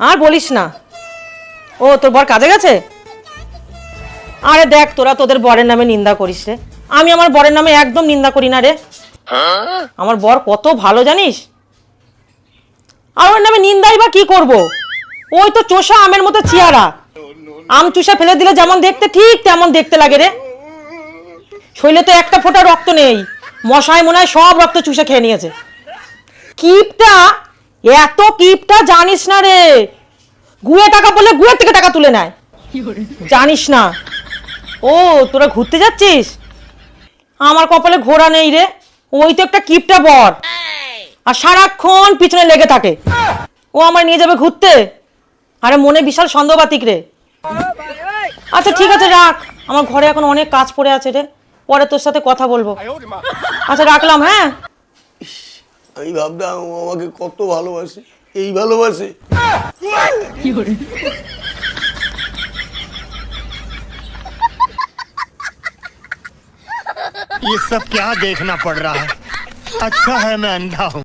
আর বলিস না। ও, তোর বর কাজে গেছে? আরে দেখ, তোরা তোদের বরের নামে নিন্দা করিস রে। আমি আমার বরের নামে একদম নিন্দা করি না রে। আমার বর কত ভালো জানিস? আমার নামে নিন্দাই বা কি করব? ওই তো চোষা আমের মতো চেয়ারা আম চুষা ফেলে দিলে যেমন দেখতে, ঠিক তেমন দেখতে লাগে রে। শরীরে তো একটা ফোঁটা রক্ত নেই। মশায় মনে হয় সব রক্ত চুষে খেয়ে নিয়েছে। কিপটা এত কিপটা জানিস না রে। গুয়ে টাকা বললে গুয়ের থেকে টাকা তুলে নেয়। জানিস না। ও, তোরা ঘুরতে যাচ্ছিস? আমার কপালে ঘোড়া নেই রে। ওই তো একটা কিপটা বর। আর সারাক্ষণ পিছনে লেগে থাকে। ও আমার নিয়ে যাবে ঘুরতে? আরে মনে বিশাল সন্দেহবাতিক রে। আচ্ছা ঠিক আছে, রাখ। আমার ঘরে এখন অনেক কাজ পড়ে আছে রে। পরে তোর সাথে কথা বলব। আচ্ছা রাখলাম হ্যাঁ? আমি ভাবতাম ও আমাকে কত ভালোবাসে এই ভালোবাসে ये सब क्या देखना पड़ रहा है अच्छा है मैं अंधा हूँ